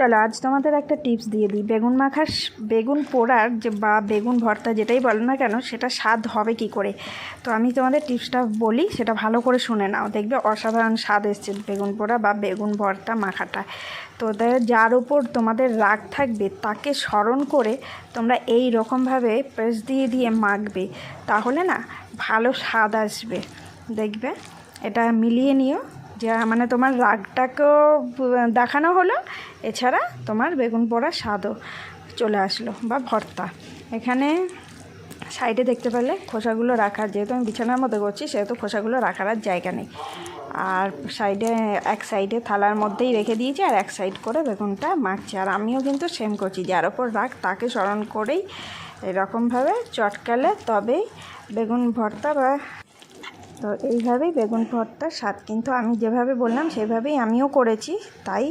চলো, আজ তোমাদের একটা টিপস দিয়ে দিই। বেগুন মাখার স- বেগুন পোড়ার যে বা বেগুন ভর্তা যেটাই বলো না কেন, সেটা স্বাদ হবে কি করে? তো আমি তোমাদের টিপসটা বলি, সেটা ভালো করে শুনে নাও। দেখবে অসাধারণ স্বাদ এসছে বেগুন পোড়া বা বেগুন ভর্তা মাখাটা। তো যার উপর তোমাদের রাগ থাকবে, তাকে স্মরণ করে তোমরা এই রকমভাবে প্রেস দিয়ে দিয়ে মাখবে। তাহলে না, ভালো স্বাদ আসবে। দেখবে? এটা মিলিয়ে নিও। যে মানে তোমার রাগটাকেও দেখানো হলো। এছাড়া তোমার বেগুন পোড়া স্বাদও চলে আসলো, বা ভর্তা। এখানে সাইডে দেখতে পেলে খোসাগুলো রাখার, যেহেতু আমি বিছানার মধ্যে করছি, সেহেতু খোসাগুলো রাখার আর জায়গা নেই। আর সাইডে, এক সাইডে থালার মধ্যেই রেখে দিয়েছি, আর এক সাইড করে বেগুনটা মাখছি। আর আমিও কিন্তু সেম করছি, যার ওপর রাখ তাকে স্মরণ করেই এরকমভাবে চটকালে তবেই বেগুন ভর্তা বা তো এইভাবেই বেগুন ভর্তার স্বাদ কিন্তু আমি যেভাবে বললাম, সেভাবেই আমিও করেছি। তাই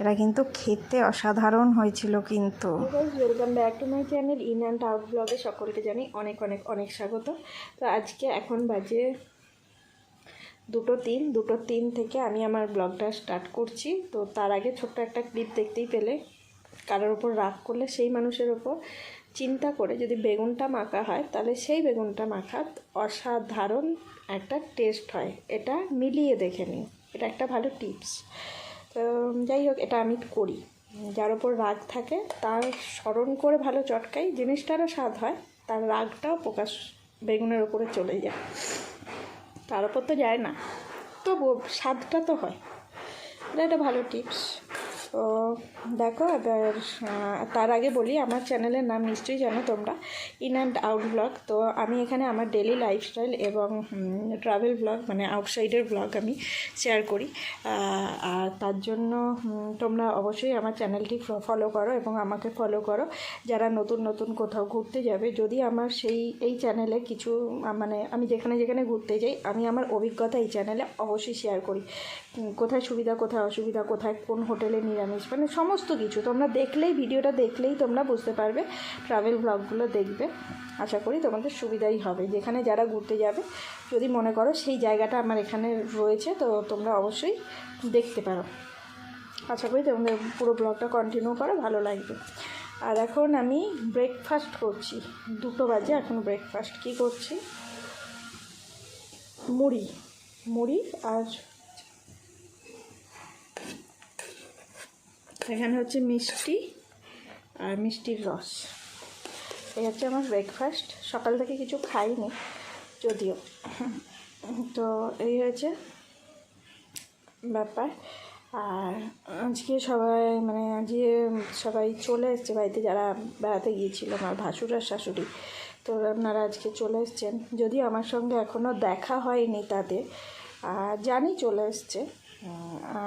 এটা কিন্তু খেতে অসাধারণ হয়েছিল কিন্তু। Welcome back to my channel in and out ব্লগে সকলকে জানি অনেক অনেক অনেক স্বাগত। তো আজকে এখন বাজে দুটো তিন দুটো তিন থেকে আমি আমার ব্লগটা স্টার্ট করছি। তো তার আগে ছোট্ট একটা ক্লিপ দেখতেই পেলে। কারোর ওপর রাগ করলে সেই মানুষের ওপর চিন্তা করে যদি বেগুনটা মাখা হয়, তাহলে সেই বেগুনটা মাখা অসাধারণ একটা টেস্ট হয়। এটা মিলিয়ে দেখে নিই এটা একটা ভালো টিপস তো, যাই হোক, এটা আমি করি। যার ওপর রাগ থাকে, তার স্মরণ করে ভালো চটকাই। জিনিসটারও স্বাদ হয়, তার রাগটাও প্রকাশ বেগুনের ওপরে চলে যায়। তার ওপর তো যায় না। তবু স্বাদটা তো হয়। এটা একটা ভালো টিপস তো দেখো, এবার তার আগে বলি, আমার চ্যানেলের নাম নিশ্চয়ই জানো তোমরা ইন অ্যান্ড আউট ব্লগ তো আমি এখানে আমার ডেলি লাইফস্টাইল এবং ট্রাভেল ব্লগ মানে আউটসাইডের ব্লগ আমি শেয়ার করি। আর তার জন্য তোমরা অবশ্যই আমার চ্যানেলটি ফলো করো এবং আমাকে ফলো করো। যারা নতুন নতুন কোথাও ঘুরতে যাবে, যদি আমার সেই, এই চ্যানেলে কিছু মানে আমি যেখানে যেখানে ঘুরতে যাই, আমি আমার অভিজ্ঞতা এই চ্যানেলে অবশ্যই শেয়ার করি। কোথায় সুবিধা, কোথায় অসুবিধা, কোথায় কোন হোটেলে নিরামিষ মানে সমস্ত কিছু। তোমরা দেখলেই, ভিডিওটা দেখলেই তোমরা বুঝতে পারবে ট্রাভেল ব্লগগুলো দেখবে। আশা করি তোমাদের সুবিধাই হবে। যেখানে যারা ঘুরতে যাবে, যদি মনে করো সেই জায়গাটা আমার এখানে রয়েছে, তো তোমরা অবশ্যই দেখতে পারো। আশা করি তোমাদের পুরো ব্লগটা কন্টিনিউ করো, ভালো লাগবে। আর এখন আমি ব্রেকফাস্ট করছি। দুটো বাজে, এখন ব্রেকফাস্ট কী করছি? মুড়ি। মুড়ি আর এখানে হচ্ছে মিষ্টি আর মিষ্টির রস। এই হচ্ছে আমার ব্রেকফাস্ট সকাল থেকে কিছু খাইনি, যদিও। তো এই হয়েছে ব্যাপার। আর আজকে সবাই মানে আজকে সবাই চলে এসছে বাড়িতে, যারা বেড়াতে গিয়েছিল, আমার ভাসুর আর শাশুড়ি। তো আপনারা আজকে চলে এসছেন। যদিও আমার সঙ্গে এখনও দেখা হয়নি তাদের, আর জানি চলে এসছে।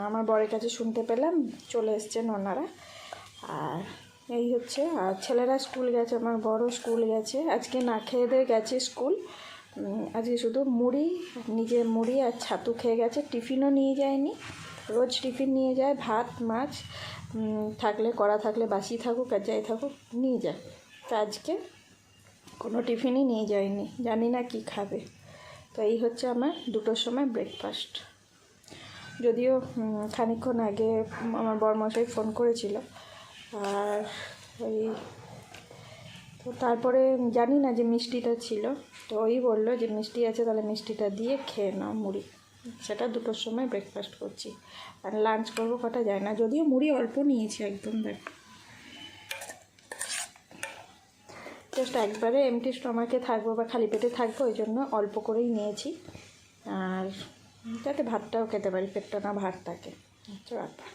আমার বরের কাছে শুনতে পেলাম, চলে এসছেন ওনারা। আর এই হচ্ছে, আর ছেলেরা স্কুল গেছে, আমার বড় স্কুল গেছে। আজকে না খেয়ে দিয়ে গেছে স্কুল। আজকে শুধু মুড়ি নিজে মুড়ি আর ছাতু খেয়ে গেছে। টিফিনও নিয়ে যায়নি। রোজ টিফিন নিয়ে যায়, ভাত, মাছ থাকলে করা থাকলে বাসি থাকুক আর যাই থাকুক, নিয়ে যায়। তো আজকে কোনো টিফিনই নিয়ে যায়নি। জানি না কি খাবে। তো এই হচ্ছে আমার দুটোর সময় ব্রেকফাস্ট যদিও উম, খানিকক্ষণ আগে আমার বরমশাই ফোন করেছিল। আর ওই তো তারপরে জানি না যে মিষ্টিটা ছিল তো ওই বলল যে মিষ্টি আছে তাহলে মিষ্টিটা দিয়ে খেয়ে নাও মুড়ি। সেটা দুটোর সময় ব্রেকফাস্ট করছি। আর লাঞ্চ করব কটা যায় না যদিও মুড়ি অল্প নিয়েছি একদম দেখ। জাস্ট একবারে এমটি স্টমাকে থাকব বা খালি পেটে থাকব ওই জন্য অল্প করেই নিয়েছি। আর যাতে ভাতটাও খেতে পারি পেটটা না ভাত থাকে। হচ্ছে ব্যাপার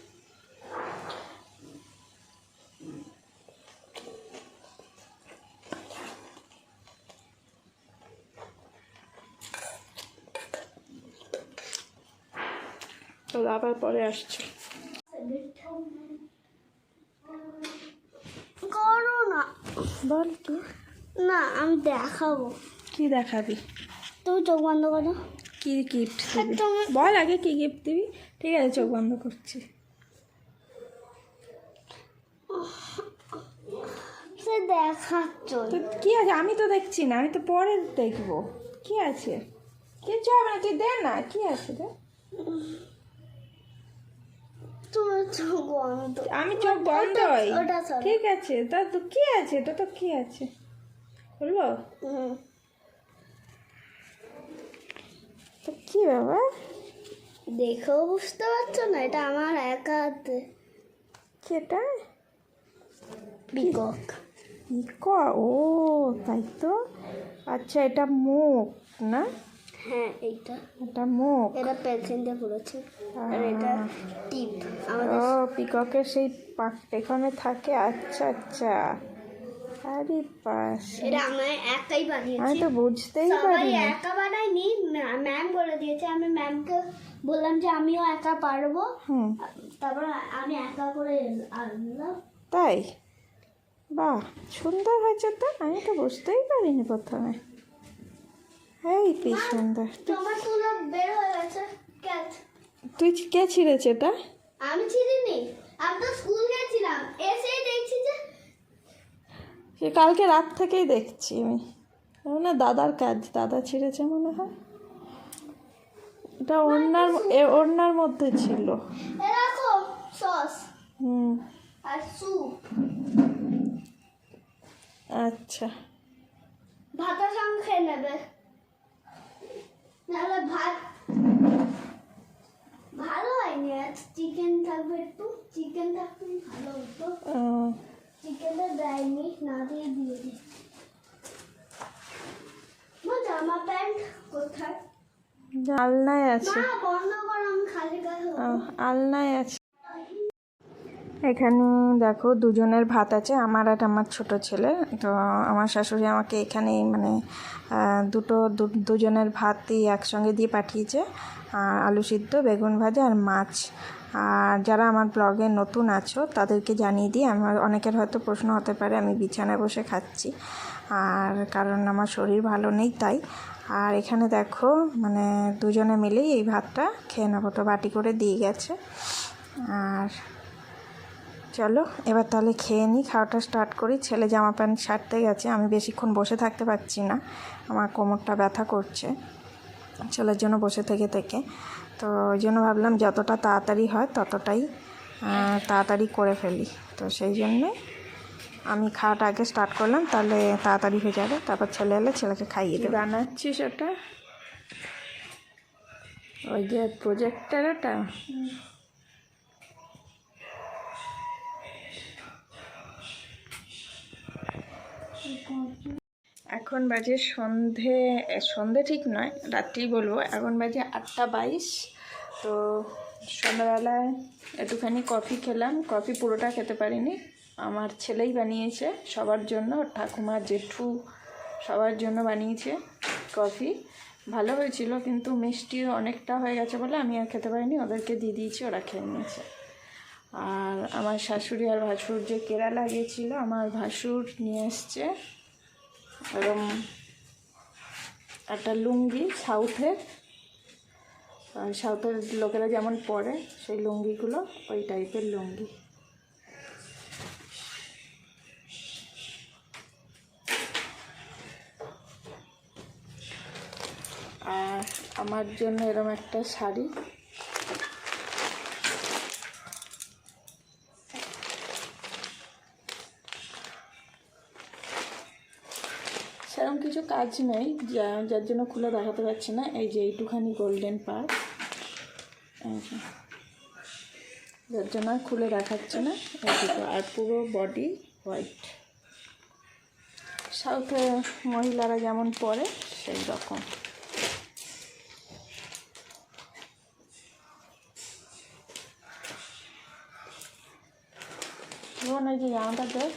তো আবার পরে আসছি। করো না। বল কি? না আমি দেখাবো। কি দেখাবি? তুই চোখ বন্ধ করো। কি গিফট দিবি? বল আগে কী গিফট দিবি? ঠিক আছে চোখ বন্ধ করছি। সে দেখাচ্ছ। তো কি আছে? আমি তো দেখছি না আমি তো পরে দেখব। কি আছে? কিছু হবে না তুই দে না। কি আছে রে তুমি চোখ বন্ধ। আমি চোখ বন্ধ ঠিক আছে তা তো কি আছে? এটা তো কি আছে? বলব? তো কি বাবা? দেখেও বুঝতে পারছ না এটা আমার একা হাতে। কি? এটা পিকক ও তাই তো? আচ্ছা এটা মুখ না? হ্যাঁ এইটা। এটা মুখ। এটা পেন্সিল দিয়ে পড়েছে আর এটা টিপ ও পিককের সেই পাক পেখনে থাকে। আচ্ছা আচ্ছা। আরে পাস এটা আমি একাই আমি তো বুঝতেই সবাই পারিনি। একা বানাইনি ম্যাম বলে দিয়েছে। আমি ম্যামকে বললাম যে আমিও একা পারব। হুম। তারপর আমি একা করে আনলাম। তাই? বাহ সুন্দর হয়েছে তো। আমি তো বুঝতেই পারিনি প্রথমে। এই কি সুন্দর। তোমার তুলো বের হয়ে গেছে। তুই কে ছিঁড়েছে এটা? আমি ছিলিনি আমি তো স্কুল গেছিলাম। সে কালকে রাত থেকেই দেখছি আমি। না দাদার কাজ দাদা ছিঁড়েছে মনে হয়। এটা ওড়নার ওড়নার মধ্যে ছিল। সস হুম। আর স্যুপ। আচ্ছা। ভাতের সঙ্গে খেয়ে নেবে। নাহলে ভাত ভালো হয়নি। আজ চিকেন থাকবে একটু। চিকেন থাকলে ভালো হতো। না দিয়ে দিয়ে মা জামা প্যান্ট কোথায় আলনায় আছে আলনায় আছে এখানে দেখো দুজনের ভাত আছে আমার আর আমার ছোট ছেলে। তো আমার শাশুড়ি আমাকে এখানে মানে দুটো দুজনের ভাতই একসঙ্গে দিয়ে পাঠিয়েছে। আর আলু সিদ্ধ বেগুন ভাজা আর মাছ। আর যারা আমার ব্লগে নতুন আছো, তাদেরকে জানিয়ে দিই, আমার অনেকের হয়তো প্রশ্ন হতে পারে, আমি বিছানায় বসে খাচ্ছি। আর কারণ আমার শরীর ভালো নেই তাই। আর এখানে দেখো মানে দুজনে মিলেই এই ভাতটা খেয়ে নেব। তো বাটি করে দিয়ে গেছে। আর চলো, এবার তাহলে খেয়ে নিই। খাওয়াটা স্টার্ট করি। ছেলে জামা প্যান্ট সারতে গেছে, আমি বেশিক্ষণ বসে থাকতে পারছি না। আমার কোমরটা ব্যথা করছে। ছেলের জন্য বসে থেকে থেকে। তো ওই জন্য ভাবলাম যতটা তাড়াতাড়ি হয় ততটাই তাড়াতাড়ি করে ফেলি। তো সেই জন্যে আমি খাওয়াটা আগে স্টার্ট করলাম তাহলে তাড়াতাড়ি হয়ে যাবে। তারপর ছেলে এলে ছেলেকে খাইয়ে দেবে। বানাচ্ছিস ওটা? ওই যে প্রজেক্টার ওটা? এখন বাজে সন্ধে সন্ধে ঠিক নয়, রাত্রি বলব। এখন বাজে আটটা বাইশ, তো সন্ধ্যাবেলায় একটুখানি কফি খেলাম। কফি পুরোটা খেতে পারিনি। আমার ছেলেই বানিয়েছে, সবার জন্য, ঠাকুমা, জেঠু সবার জন্য বানিয়েছে কফি। ভালো হয়েছিল, কিন্তু মিষ্টি অনেকটা হয়ে গেছে বলে আমি আর খেতে পারিনি, ওদেরকে দিয়ে দিয়েছি, ওরা খেয়ে নিয়েছে। আর আমার শাশুড়ি আর ভাসুর যে কেরালা গিয়েছিল, আমার ভাসুর নিয়ে এসছে। এরম একটা লুঙ্গি সাউথের সাউথের লোকেরা যেমন পরে, সেই লুঙ্গিগুলো ওই টাইপের লুঙ্গি। আর আমার জন্য এরম একটা শাড়ি সেরকম কিছু কাজ নেই যার জন্য খুলে দেখাতে পারছি না। এই যে এইটুখানি গোল্ডেন পার যার জন্য খুলে দেখাচ্ছে না। এইটুকু আর পুরো বডি হোয়াইট সাউথে মহিলারা যেমন পরে, সেই রকম। এই যে জামাটা দেখ।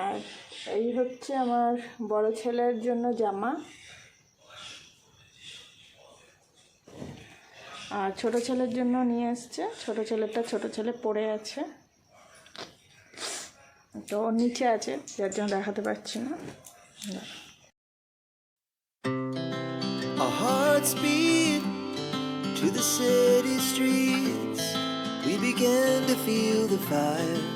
আর এই হচ্ছে আমার বড় ছেলের জন্য জামা আর ছোট ছেলের জন্য নিয়ে এসছে ছোট ছেলেটা ছোট ছেলে পড়ে আছে তো নিচে আছে, যার জন্য দেখাতে পারছি না to the city streets. We began to feel the fire.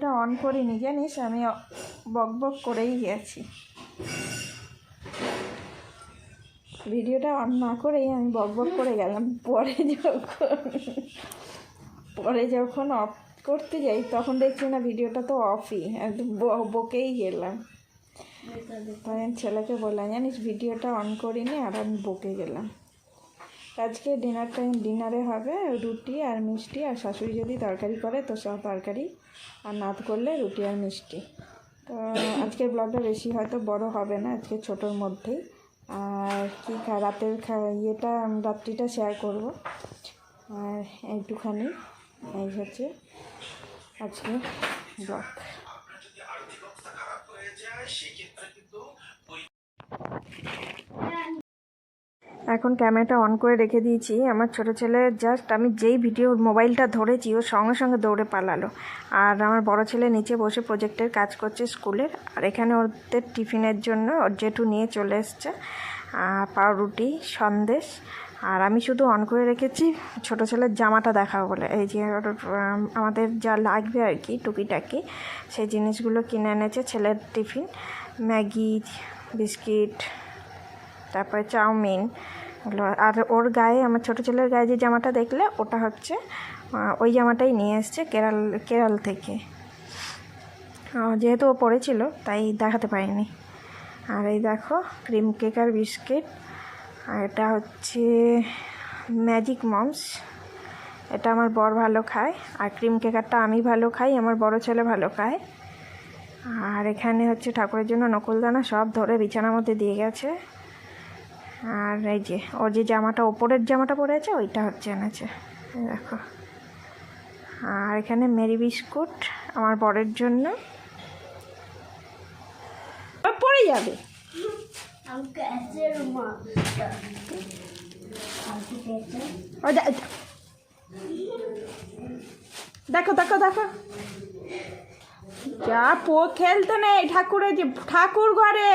ভিডিওটা অন করিনি, জানিস? আমি বক বক করেই গেছি। ভিডিওটা অন না করেই আমি বক বক করে গেলাম। পরে যখন পরে যখন অফ করতে যাই, তখন দেখছি না ভিডিওটা তো অফই একদম বকেই গেলাম। তাই ছেলেকে বললাম, জানিস, ভিডিওটা অন করিনি, আর আমি বকে গেলাম। আজকে ডিনার টাইম ডিনারে হবে রুটি আর মিষ্টি আর শাশুড়ি যদি তরকারি করে, তো সব তরকারি আর নাত করলে রুটি আর মিষ্টি। তো আজকের ব্লগটা বেশি হয়তো বড় হবে না, আজকে ছোটোর মধ্যেই। আর কি রাতের ইয়েটা রাত্রিটা শেয়ার করব। আর এইটুখানি এই হচ্ছে আজকে ব্লগ এখন ক্যামেরাটা অন করে রেখে দিয়েছি। আমার ছোট ছেলে জাস্ট আমি যেই ভিডিও মোবাইলটা ধরেছি, ও সঙ্গে সঙ্গে দৌড়ে পালালো। আর আমার বড় ছেলে নিচে বসে প্রজেক্টের কাজ করছে স্কুলের আর এখানে ওদের টিফিনের জন্য ওর জেঠু নিয়ে চলে এসছে পাউরুটি, সন্দেশ। আর আমি শুধু অন করে রেখেছি, ছোট ছেলের জামাটা দেখাবো বলে। এই যে আমাদের যা লাগবে আর কি, টুকিটাকি, সেই জিনিসগুলো কিনে এনেছে ছেলের টিফিন। ম্যাগি, বিস্কিট, তারপরে চাউমিন আর ওর গায়ে, আমার ছোটো ছেলের গায়ে যে জামাটা দেখলে, ওটা হচ্ছে ওই জামাটাই নিয়ে এসছে কেরাল কেরাল থেকে। যেহেতু ও পড়েছিল, তাই দেখাতে পারিনি। আর এই দেখো, ক্রিম কেক আর বিস্কিট। আর এটা হচ্ছে ম্যাজিক মমস। এটা আমার বর ভালো খায়। আর ক্রিম কেকারটা আমি ভালো খাই, আমার বড় ছেলে ভালো খায়। আর এখানে হচ্ছে ঠাকুরের জন্য নকুলদানা সব ধরে বিছানার মধ্যে দিয়ে গেছে। আর এই যে ও যে জামাটা, ওপরের জামাটা পরে আছে, ওইটা হচ্ছে এনেছে। দেখো। আর এখানে মেরি বিস্কুট আমার বরের জন্য। পরে যাবে। দেখো দেখো দেখো। যা পো খেলতো নেই ঠাকুরের যে ঠাকুর ঘরে।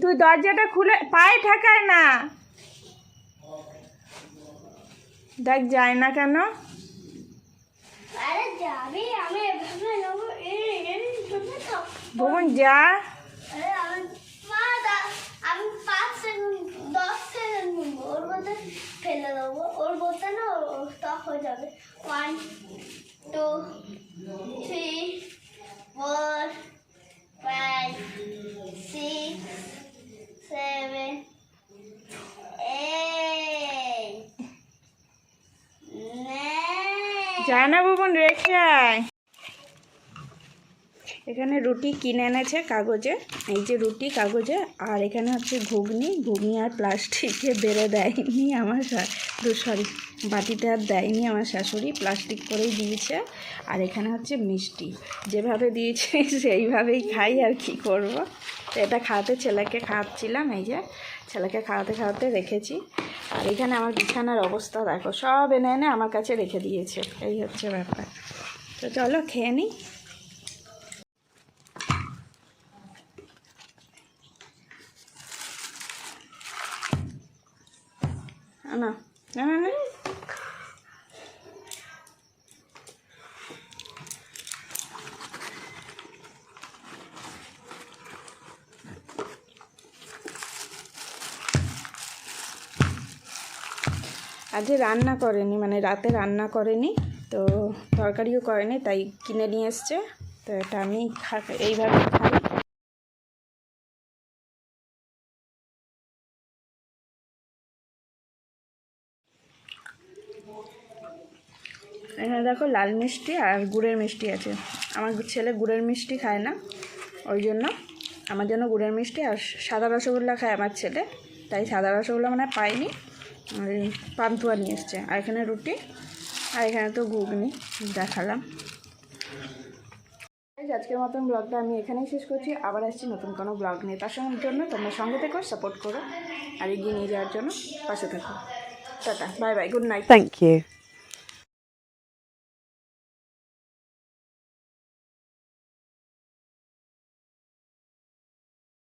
তুই দরজাটা খুলে পায়ে ঠেকায় না। দেখ যায় না কেন? আরে যাবি আমি এভাবে নেব। এই এই তো। বোন যা। ফেলে দেবো। ওর না স্টপ হয়ে যাবে। One two six seven eight nine যায় বোন রেখে আয় এখানে রুটি কিনে এনেছে কাগজে। এই যে রুটি কাগজে, আর এখানে হচ্ছে ঘুগনি। ঘুগনি আর প্লাস্টিকে বেড়ে দেয়নি আমার সরি বাটিতে আর দেয়নি আমার শাশুড়ি প্লাস্টিক করেই দিয়েছে। আর এখানে হচ্ছে মিষ্টি। যেভাবে দিয়েছে, সেইভাবেই খাই আর কি করব। তো এটা খাওয়াতে ছেলেকে খাওয়াচ্ছিলাম, এই যে ছেলেকে খাওয়াতে খাওয়াতে রেখেছি। আর এখানে আমার বিছানার অবস্থা দেখো, সব এনে এনে আমার কাছে রেখে দিয়েছে। এই হচ্ছে ব্যাপার। তো চলো খেয়ে নিই না না না না আজকে রান্না করেনি মানে রাতে রান্না করেনি, তো তরকারিও করেনি, তাই কিনে নিয়ে এসছে। তো এটা আমি খা- এইভাবে খাই। এখানে দেখো লাল মিষ্টি আর গুড়ের মিষ্টি আছে। আমার ছেলে গুড়ের মিষ্টি খায় না, ওই জন্য আমার জন্য গুড়ের মিষ্টি আর সাদা রসগোল্লা খায় আমার ছেলে, তাই সাদা রসগোল্লা মানে পাইনি। আর এই পান্তুয়া নিয়ে এসছে। আর এখানে রুটি, আর এখানে তো ঘুগনি দেখালাম। আজকের মতন ব্লগটা আমি এখানেই শেষ করছি। আবার আসছি নতুন কোনো ব্লগ নিয়ে। তার সঙ্গে জন্য তোমরা সঙ্গে থেকো সাপোর্ট করো, আর এগিয়ে নিয়ে যাওয়ার জন্য পাশে থাকো। Tata bye bye good night thank you.